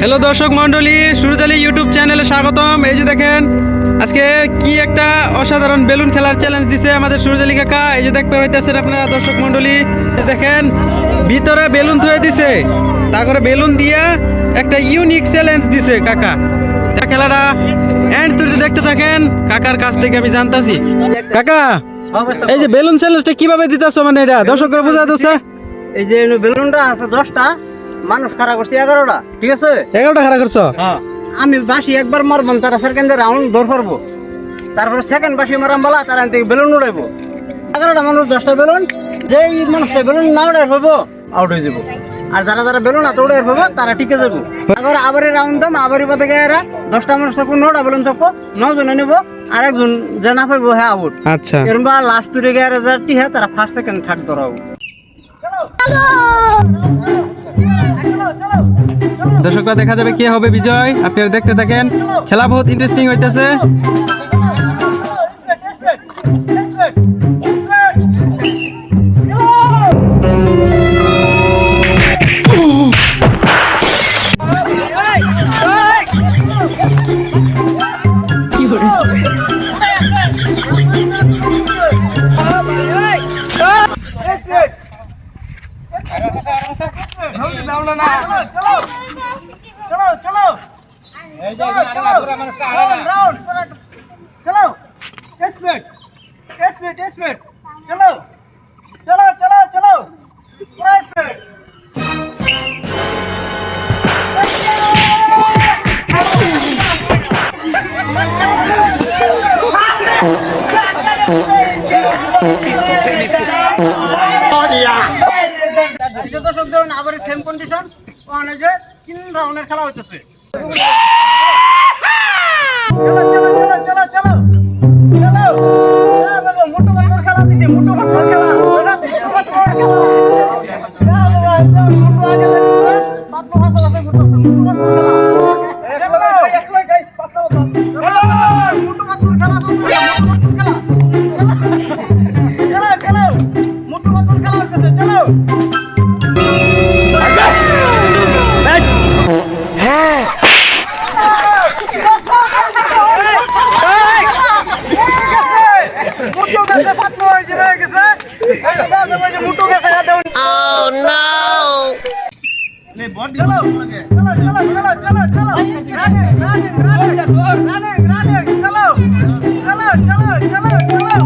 Hello দর্শক মন্ডলী সুরজালি YouTube চ্যানেলে স্বাগতম। এই যে দেখেন, আজকে কি একটা অসাধারণ বেলুন খেলার চ্যালেঞ্জ দিছে আমাদের সুরজালি কাকা। এই যে দেখতে পাইতেছেন আপনারা, দর্শক মন্ডলী দেখেন, ভিতরে বেলুন থয়ে দিছে। তারপরে বেলুন দিয়া একটা ইউনিক চ্যালেঞ্জ দিছে কাকা। খেলাটা এন্ড তুই দেখতে থাকেন, কাকার কাছ থেকে আমি জানতাছি। কাকা, এই যে বেলুন চ্যালেঞ্জটা কীভাবে দিতেছ মানে এটা? দর্শকরা বোঝা দিচ্ছে। এই যে বেলুনটা আছে দশটা মানুষ খারাপ করছে এগারোটা ঠিক আছে? এগারোটা খারাপ করছ? আমি বাসি একবার মারবাম তারা সেকেন্ডে রাউন্ড দৌড় করব তারপরে সেকেন্ড বাসি মারাম বলা তারা থেকে বেলুন উড়াইবো। এগারোটা মানুষ দশটা বেলুন যেই মানুষটা বেলুন না উড়াই হব আউট হয়ে যাব আর যারা যারা বেলুন এত উড়াই হব তারা টিকে যাব আবার আবার রাউন্ড দাম আবার পথে গিয়ে এরা দশটা মানুষ থাকব নটা বেলুন থাকব নজনে নিবো আর একজন যে না পাইবো হ্যাঁ আউট আচ্ছা। এরম লাস্ট তুলে গিয়ে যারা টিহা তারা ফার্স্ট সেকেন্ড থার্ড ধরাবো দর্শকরা দেখা যাবে কে হবে বিজয়। আপনারা দেখতে থাকেন। খেলা বহুত ইন্টারেস্টিং হইতেছে। চলো চলো রাউন্ড রাউন্ড। চলো। এসপেট এসপেট এসপেট চলো চলো চলো চলো। দর্শক দেখুন আবার সেম কন্ডিশন ওখানে যে তিন রাউন্ডের খেলা হইতেছে। চলো চলো চলো চলো হ্যাঁ, খেলা দিছি মুটু মাটুর খেলা। ওরা মুটু খেলা। হ্যাঁ, লে বল চলো চলো চলো চলো চলো চলো running running running running running চলো চলো চলো চলো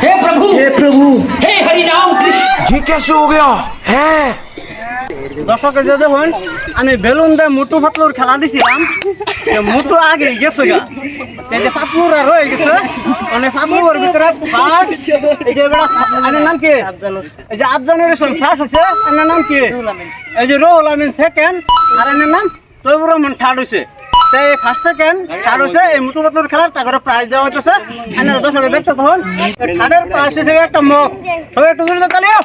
हे प्रभु! हे प्रभु! हे हरि नाम कृष्ण! ये कैसे हो गया? है। দর্শকের যে দেখুন, আমি বেলুন দিয়ে মুটু ফাতলুর খেলা দিছিলাম। মুটু আগে গেছে গা। এই যে ফাতলুর আর রয়ে গেছে মানে ফাতলুর ভিতরে ফাট এই নাম কি? এই যে আফজানুর ইসলাম ফার্স্ট হচ্ছে আনের নাম কি? এই যে রোহুল আমিন সেকেন্ড আর এনের নাম তৈবুর রহমান থার্ড হয়েছে। তাই ফার্স্ট সেকেন্ড থার্ড হচ্ছে এই মুটু ফাতলুর খেলার তাকে প্রাইজ দেওয়া হইতেছে। এনারা দর্শকে দেখতে তখন থার্ডের প্রাইজ হিসেবে একটা মগ। তবে একটু জোরে তালিয়া।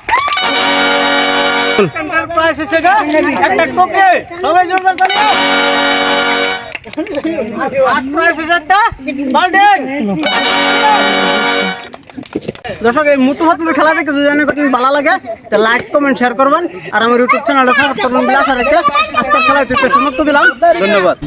দর্শক এই মুটু হাতুর খেলা দেখে দুজনে কঠিন ভালো লাগে তো লাইক কমেন্ট শেয়ার করবেন। আর আমার ইউটিউব চ্যানেলটা সাবস্ক্রাইব করবেন আশা রেখে আজকের খেলায় তুই সমাপ্ত দিলাম। ধন্যবাদ।